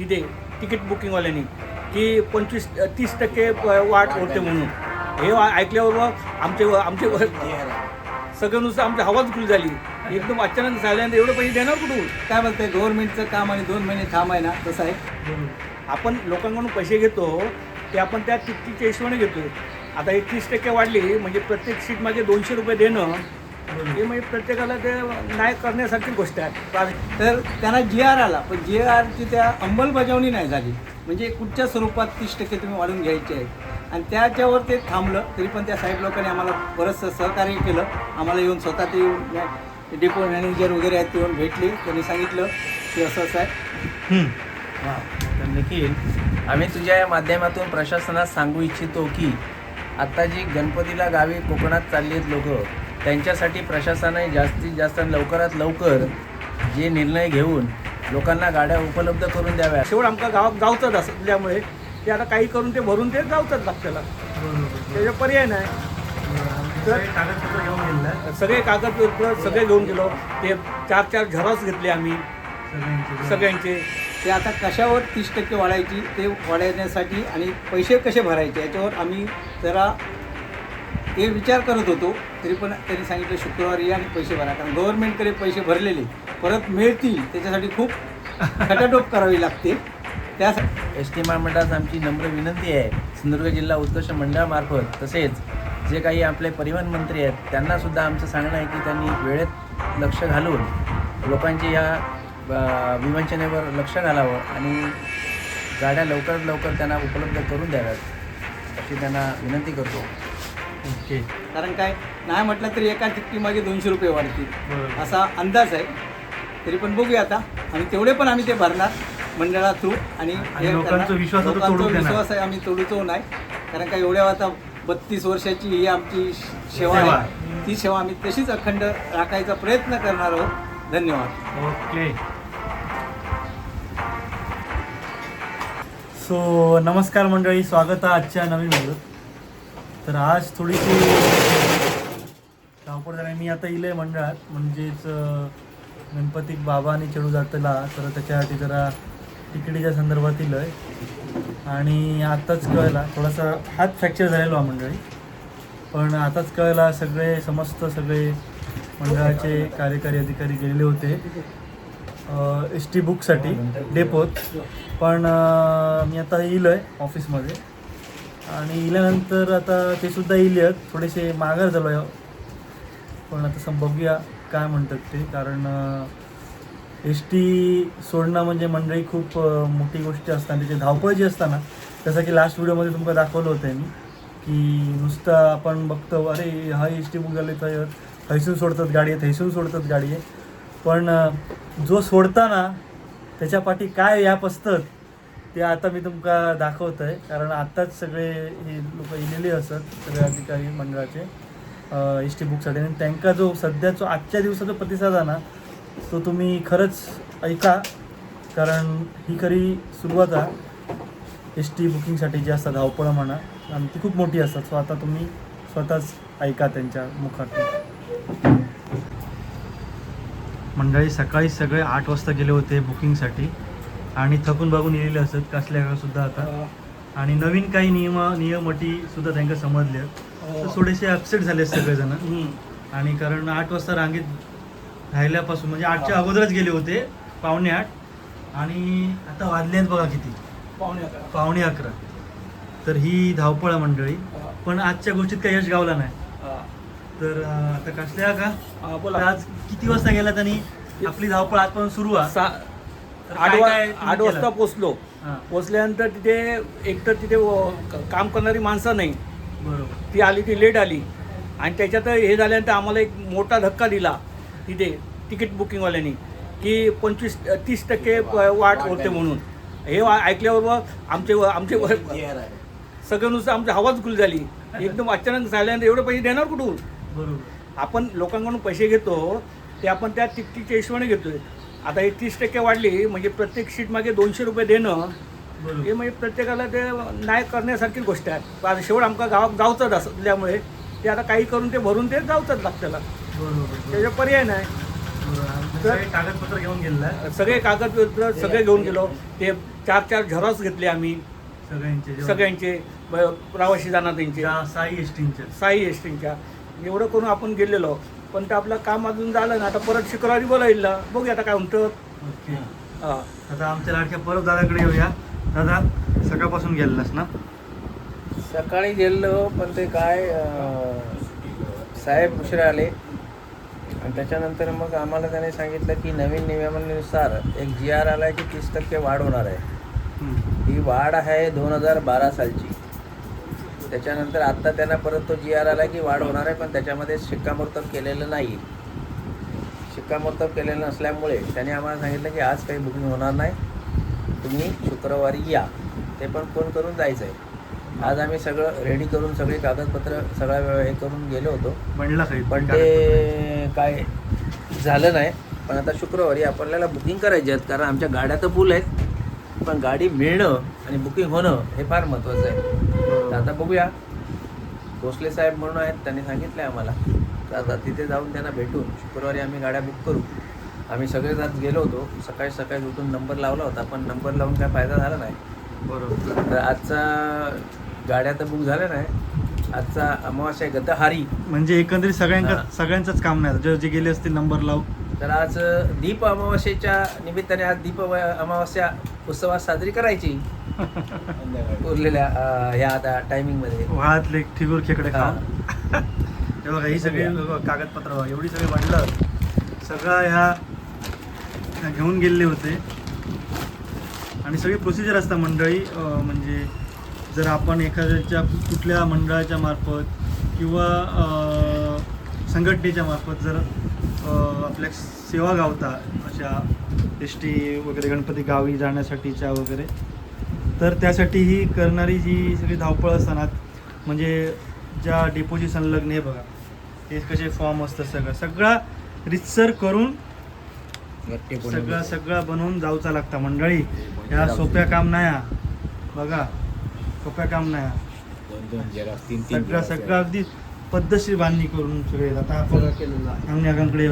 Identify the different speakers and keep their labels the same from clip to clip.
Speaker 1: तिथे तिकीट बुकिंगवाल्यांनी की पंचवीस तीस टक्के वाढ होते म्हणून. हे ऐकल्यावर मग आमचे आमचे सगळं नुसतं आमची हवाच खुली झाली. एकदम अचानक झाल्यानंतर एवढे पैसे देणार कुठून?
Speaker 2: काय बोलतंय गव्हर्नमेंटचं काम आणि दोन महिने थांब आहे ना तसं आहे?
Speaker 1: आपण लोकांकडून पैसे घेतो ते आपण त्या तिकीटच्या हिशोबाने घेतो आता हे तीस टक्के वाढली म्हणजे प्रत्येक सीट मागे दोनशे रुपये देणं हे म्हणजे प्रत्येकाला ते नाही करण्यासारखी गोष्ट आहे.
Speaker 2: तर त्यांना जी आर आला. पण जी आरची त्या अंमलबजावणी नाही झाली. म्हणजे कुठच्या स्वरूपात तीस टक्के तुम्ही वाढून घ्यायचे आहे आणि त्याच्यावर ते थांबलं. तरी पण त्या साहेब लोकांनी आम्हाला बरंचसं सहकार्य केलं. आम्हाला येऊन स्वतः ते येऊन या डेपो मॅनेजर वगैरे आहेत ते येऊन भेटले. त्यांनी सांगितलं की असं असं आहे.
Speaker 3: हा. तर निखिल आम्ही तुझ्या या माध्यमातून प्रशासनात सांगू इच्छितो की आता जी गणपतीला गावी कोकणात चालली आहेत लोक. त्यांच्यासाठी प्रशासनाने जास्तीत जास्त आणि लवकरात लवकर जे निर्णय घेऊन लोकांना गाड्या उपलब्ध करून द्याव्या
Speaker 1: शेवट आमका गाव गावचाच असल्यामुळे ते आता काही करून ते भरून ते गावचाच आपल्याला त्याच्या पर्याय नाही. तर सगळे कागदपत्र सगळे घेऊन गेलो. ते चार चार झेरॉक्स घेतले आम्ही. सगळ्यांचे.
Speaker 2: ते आता कशावर तीस टक्के वाढायची ते वाढवण्यासाठी आणि पैसे कसे भरायचे याच्यावर आम्ही जरा ते विचार करत होतो तरी पण त्यांनी सांगितलं शुक्रवारी या आणि पैसे भरा. कारण गव्हर्नमेंटकडे पैसे भरलेले परत मिळतील त्याच्यासाठी खूप खटाटोप करावी लागते. त्यासाठी
Speaker 3: एस टी महामंडळात आमची नम्र विनंती आहे. सिंधुदुर्ग जिल्हा उत्कर्ष मंडळामार्फत तसेच जे काही आपले परिवहन मंत्री आहेत त्यांनासुद्धा आमचं सांगणं आहे की त्यांनी वेळेत लक्ष घालून लोकांची या विवंचनेवर लक्ष घालावं आणि गाड्या लवकरात लवकर त्यांना उपलब्ध करून द्याव्यात अशी त्यांना विनंती करतो.
Speaker 1: ओके.
Speaker 2: कारण काय नाही म्हटलं तरी एका तिकीमागे दोनशे रुपये वाढतील. असा अंदाज आहे. तरी पण बघूया आता. आणि तेवढे पण आम्ही ते भरणार मंडळा थ्रू आणि
Speaker 4: लोकांचा. विश्वास
Speaker 2: आहे आम्ही तोडूचो नाही. कारण काय एवढ्या आता बत्तीस वर्षाची ही आमची सेवा
Speaker 4: सेवा
Speaker 2: आहे. ती सेवा आम्ही तशीच अखंड राखायचा प्रयत्न करणार आहोत. धन्यवाद.
Speaker 4: ओके. सो नमस्कार मंडळी. स्वागत आहे आजच्या नवीन व्हिडिओ तर आज थोडीशी धावपळ झाली मी आता इले मंडळात म्हणजेच गणपती बाबा आणि चेडू जातला तर त्याच्यासाठी जरा तिकिटीच्या संदर्भात इलं आहे. आणि आत्ताच कळला थोडासा हात फ्रॅक्चर झालेलो हा मंडळी. पण आताच कळला सगळे समस्त सगळे मंडळाचे कार्यकारी अधिकारी गेलेले होते एस टी बुकसाठी डेपोत. पण मी आता येईल आहे ऑफिसमध्ये आणि इल्यानंतर आता ते सुद्धा इले आहेत. थोडेसे माघार झालो आहे. पण आता सम बघूया काय म्हणतात ते. कारण एस टी सोडणं म्हणजे मंडळी खूप मोठी गोष्ट असतात त्याची धावपळ जी असताना जसं की लास्ट व्हिडिओमध्ये तुम्हाला दाखवलं होतं मी की नुसतं आपण बघतो अरे हा एस टी बुक झाली तर थैसून सोडतात गाडी आहे थैसून सोडतात गाडी आहे पण जो सोडताना त्याच्या पाठी काय ॲप असतात ते आता मी तुमका दाखवत आहे कारण आत्ताच सगळे हे लोक इलेले असत सगळे अधिकारी मंडळाचे एस टी बुकसाठी. आणि त्यांचा जो सध्याचा आजच्या दिवसाचा प्रतिसाद आहे ना तो तुम्ही खरंच ऐका कारण ही खरी सुरुवात आहे. एस टी बुकिंगसाठी जी असतात धावपळं म्हणा आणि ती खूप मोठी असतात. सो आता तुम्ही स्वतःच ऐका त्यांच्या मुखातून. मंडळी सकाळी सगळे आठ वाजता गेले होते बुकिंगसाठी. आणि थकून बघून येलेले असत कसल्या सुद्धा आता. आणि नवीन काही नियम नियम अटी सुद्धा त्यांना समजले तर थोडेसे अपसेट झाले सगळेजण. आणि कारण आठ वाजता रांगेत राहिल्यापासून म्हणजे आठच्या अगोदरच गेले होते पावणे आठ. आणि आता वाजले आहेत बघा किती. पावणे अकरा. तर ही धावपळ आहे मंडळी. पण आजच्या गोष्टीत काही यश गावला नाही. तर आता कसल्या का? आज किती वाजता गेला त्यांनी आपली धावपळ आजपासून सुरू आहे?
Speaker 1: आठ वा- आठ वाजता? पोचलो. पोचल्यानंतर तिथे एकतर तिथे काम करणारी माणसं नाही.
Speaker 4: बरोबर.
Speaker 1: ती आली ती लेट आली. आणि त्याच्यात हे झाल्यानंतर आम्हाला एक मोठा धक्का दिला तिथे तिकीट बुकिंगवाल्यांनी की पंचवीस तीस टक्के वाढ होते म्हणून. हे मग आमचे आमचे सगळं नुसतं आमची हवाच खुली झाली. एकदम अचानक झाल्यानंतर एवढे पैसे देणार कुठून?
Speaker 4: बरोबर.
Speaker 1: आपण लोकांकडून पैसे घेतो ते आपण त्या तिकीटच्या हिशोबाने घेतोय. आता हे तीस टक्के वाढली म्हणजे प्रत्येक सीट मागे दोनशे रुपये देणं हे म्हणजे प्रत्येकाला ते नाही करण्यासारखी गोष्ट आहे. आता शेवट आमका गाव गावचाच असल्यामुळे ते आता काही करून ते भरून ते आपल्याला
Speaker 4: बरोबर
Speaker 1: त्याच्या पर्याय नाही.
Speaker 4: कागदपत्र घेऊन गेलेला
Speaker 1: सगळे कागदपत्र सगळे घेऊन गेलो. ते चार चार झेरॉक्स घेतले आम्ही.
Speaker 4: सगळ्यांचे
Speaker 1: सगळ्यांचे प्रवासी जाणाऱ्यांचे
Speaker 4: ज्या साई एसटींचे
Speaker 1: साई एसटींच्या. एवढं करून आपण गेलेलो. पण ते आपलं काम अजून झालं ना आता परत शुक्रवारी बोलायला. बघूया आता काय म्हणतं.
Speaker 4: ओके.
Speaker 1: हा.
Speaker 4: आता आमच्या लाडक्या परत दादाकडे येऊया. दादा सकाळपासून गेलेलास ना?
Speaker 3: सकाळी गेलो पण ते काय अं, साहेब उशिरा आले. आणि त्याच्यानंतर मग आम्हाला त्याने सांगितलं की नवीन नियमानुसार एक जी आर आला आहे की तीस टक्के वाढ होणार आहे.
Speaker 4: हम्म.
Speaker 3: ही वाढ आहे दोन हजार बारा सालची. त्याच्यानंतर आत्ता त्यांना परत तो जी आर आला की वाढ होणार आहे पण त्याच्यामध्ये शिक्कामोर्तब केलेलं नाही. शिक्कामोर्तब केलेलं नसल्यामुळे त्याने आम्हाला सांगितलं की आज काही बुकिंग होणार नाही. तुम्ही शुक्रवारी या. ते पण फोन करून जायचं आहे आज आम्ही सगळं रेडी करून सगळे कागदपत्र सगळं हे करून गेलो होतो.
Speaker 4: साहेब
Speaker 3: पण ते काय झालं नाही. पण आता शुक्रवारी आपल्याला बुकिंग करायची आहेत कारण आमच्या गाड्या तर फुल आहेत. पण गाडी मिळणं आणि बुकिंग होणं हे फार महत्त्वाचं आहे. आता बघूया. भोसले साहेब म्हणून आहेत त्यांनी सांगितलं आहे आम्हाला. तर आता तिथे जाऊन त्यांना भेटून शुक्रवारी आम्ही गाड्या बुक करू. आम्ही सगळेच आज गेलो होतो. सकाळी सकाळी उठून नंबर लावला होता पण नंबर लावून काय फायदा झाला नाही.
Speaker 4: बरोबर.
Speaker 3: तर आजचा गाड्या तर बुक झाल्या नाही. आजचा अमावास्या आहे गतहारी
Speaker 4: म्हणजे एकंदरीत सगळ्यांका
Speaker 3: हा.
Speaker 4: सगळ्यांचंच काम नाही जे जे गेले असतील नंबर लाव
Speaker 3: तर आज दीप अमावास्येच्या निमित्ताने आज दीप अमावास्या उत्सवात साजरी करायची. उरलेल्या ह्या आता टायमिंगमध्ये
Speaker 4: व्हाळातले ठिगूर खेकडे. खा हे बघा ही सगळी कागदपत्र बघा, एवढी सगळी वाढलं. सगळं ह्या घेऊन गेलेले होते. आणि सगळी प्रोसिजर असतात मंडळी म्हणजे जर आपण एखाद्याच्या कुठल्या मंडळाच्या मार्फत किंवा संघटनेच्या मार्फत जर आपल्या सेवा गावता अशा एस टी वगैरे गणपती गावी जाण्यासाठीच्या वगैरे तर त्यासाठी ही करणारी जी सगळी धावपळ असताना म्हणजे ज्या डेपोची संलग्न आहे बघा ते कसे फॉर्म असतात सगळं सगळा रितसर करून सगळं सगळं बनवून जाऊचा लागता मंडळी ह्या सोप्या काम नाही हा. बघा सोप्या काम नाही हा. सगळं सगळं अगदी पद्धतशीर बांधणी करून सगळे आता आपण काकांकडे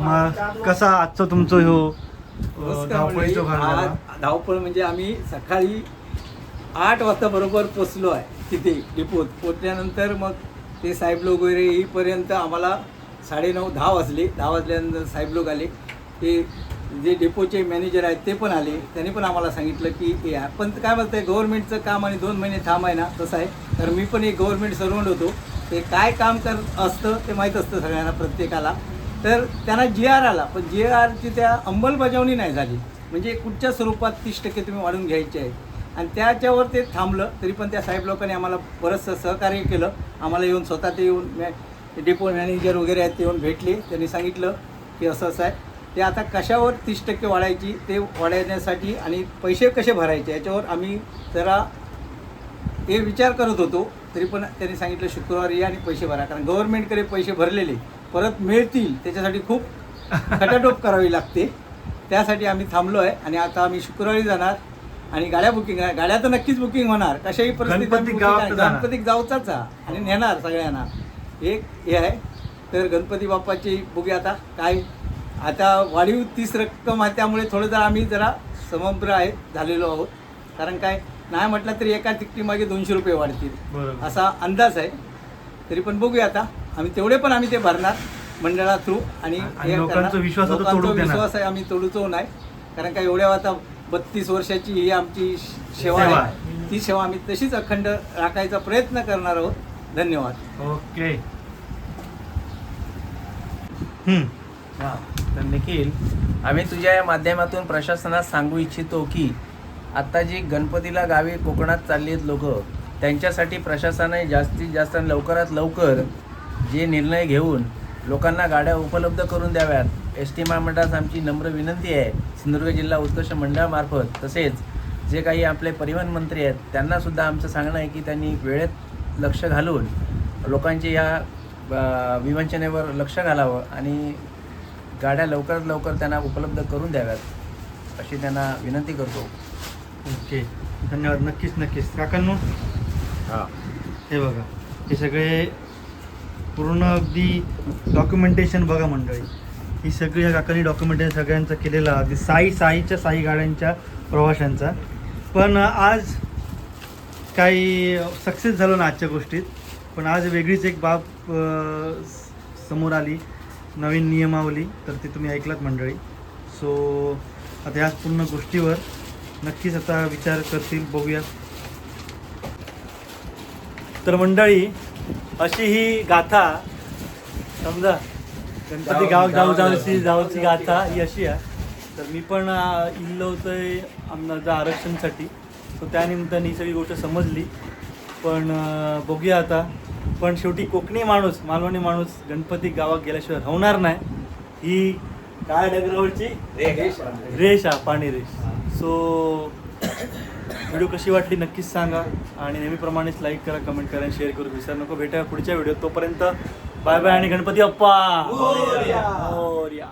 Speaker 4: मा- कसा आजचा तुमचं ह्यो
Speaker 2: आज धावपळ म्हणजे आम्ही सकाळी आठ वाजता बरोबर पोचलो आहे तिथे डिपोत. पोचल्यानंतर मग ते साहेब लोक वगैरे येईपर्यंत आम्हाला साडेनऊ दहा वाजले. दहा वाजल्यानंतर साहेब लोक आले. ते जे डेपोचे मॅनेजर आहेत ते पण आले. त्यांनी पण आम्हाला सांगितलं की हे आहे. पण काय बोलतंय गव्हर्नमेंटचं काम आणि दोन महिने थांब आहे ना तसं आहे. तर मी पण एक गव्हर्नमेंट सर्वंट होतो. ते काय काम कर असतं ते माहीत असतं सगळ्यांना प्रत्येकाला. तर त्यांना जी आर आला. पण जी आरची त्या अंमलबजावणी नाही झाली. म्हणजे कुठच्या स्वरूपात तीस टक्के तुम्ही वाढून घ्यायचे आहे आणि त्याच्यावर ते थांबलं तरी पण त्या साहेब लोकांनी आम्हाला बरंचसं सहकार्य केलं. आम्हाला येऊन स्वतः ते येऊन मॅ डेपो मॅनेजर वगैरे आहेत ते येऊन भेटले. त्यांनी सांगितलं की असं असं आहे. ते आता कशावर तीस टक्के वाढायची ते वाढवण्यासाठी आणि पैसे कसे भरायचे याच्यावर आम्ही जरा हे विचार करत होतो. तरी पण त्यांनी सांगितलं शुक्रवारी या आणि पैसे भरा. कारण गव्हर्नमेंटकडे पैसे भरलेले. परत मिळतील त्याच्यासाठी खूप खटाटोप करावी लागते. त्यासाठी आम्ही थांबलो आहे आणि आता आम्ही शुक्रवारी जाणार आणि गाड्या बुकिंग गाड्या तर नक्कीच बुकिंग होणार. कशाही परिस्थितीत
Speaker 4: गणपती
Speaker 2: गावचाच आहे आणि नेणार सगळ्यांना. एक हे आहे. तर गणपती बाप्पाची बघूया आता काय. आता वाढीव तीस रक्कम आहे त्यामुळे थोडं जरा आम्ही जरा समग्र आहे झालेलो आहोत. कारण काय? नाही म्हटलं तरी एका तिकटीमागे दोनशे रुपये वाढतील. असा अंदाज आहे. तरी पण बघूया आता. आम्ही तेवढे पण आम्ही ते भरणार मंडळा थ्रू आणि
Speaker 4: लोकांचा. विश्वास आता
Speaker 2: लोकांचा
Speaker 4: तोडून देणार.
Speaker 2: विश्वास आहे आम्ही तोडूचो नाही कारण काय एवढ्या आता बत्तीस वर्षाची ही आमची सेवा
Speaker 4: सेवा
Speaker 2: आहे ती सेवा आम्ही तशीच अखंड राखायचा प्रयत्न करणार आहोत धन्यवाद
Speaker 4: ओके हम्म.
Speaker 3: हां तर निखिल आम्ही तुझ्या या माध्यमातून प्रशासनात सांगू इच्छितो की आत्ता जी गणपतीला गावी कोकणात चालली आहेत लोक त्यांच्यासाठी प्रशासनाने जास्तीत जास्त आणि लवकरात लवकर जे निर्णय घेऊन लोकांना गाड्या उपलब्ध करून द्याव्यात एस टी महामंडळास आमची नम्र विनंती आहे. सिंधुदुर्ग जिल्हा उत्कर्ष मंडळामार्फत तसेच जे काही आपले परिवहन मंत्री आहेत त्यांनासुद्धा आमचं सांगणं आहे की त्यांनी वेळेत लक्ष घालून लोकांची या विवंचनेवर लक्ष घालावं आणि गाड्या लवकरात लवकर त्यांना उपलब्ध करून द्याव्यात अशी त्यांना विनंती करतो.
Speaker 4: ओके. धन्यवाद. नक्कीच नक्कीच. काकांनो?
Speaker 3: हां.
Speaker 4: हे बघा हे सगळे पूर्ण अगदी डॉक्युमेंटेशन बघा मंडळी. ही सगळी या काकांनी डॉक्युमेंटेशन सगळ्यांचं केलेलं अगदी साई साईच्या साई गाड्यांच्या प्रवाशांचा. पण आज काही सक्सेस झालो ना आजच्या गोष्टीत. पण आज वेगळीच एक बाब समोर आली. नवीन नियमावली. तर ती तुम्ही ऐकलात मंडळी. सो आता ह्या पूर्ण गोष्टीवर नक्कीच आता विचार करतील बघूया तर मंडळी अशी ही गाथा समजा गणपती गाव जाऊ जाऊची जाऊची गाथा ही अशी आहे. तर मी पण इल्लो होतोय आमचं आरक्षणसाठी. सो त्यानिमित्ताने ही सगळी गोष्ट समजली. पण बघूया आता. पण शेवटी कोकणी माणूस मालवणी माणूस गणपती गावात गेल्याशिवाय राहणार नाही. ही काय डगरावरची रेष. पाणी रेष सो व्हिडिओ कशी वाटली नक्कीच सांगा आणि नेहमीप्रमाणेच लाईक करा कमेंट करा शेअर करू. विसरू नको भेटूया पुढच्या व्हिडिओ तोपर्यंत. बाय बाय आणि गणपती अप्पा मोरया.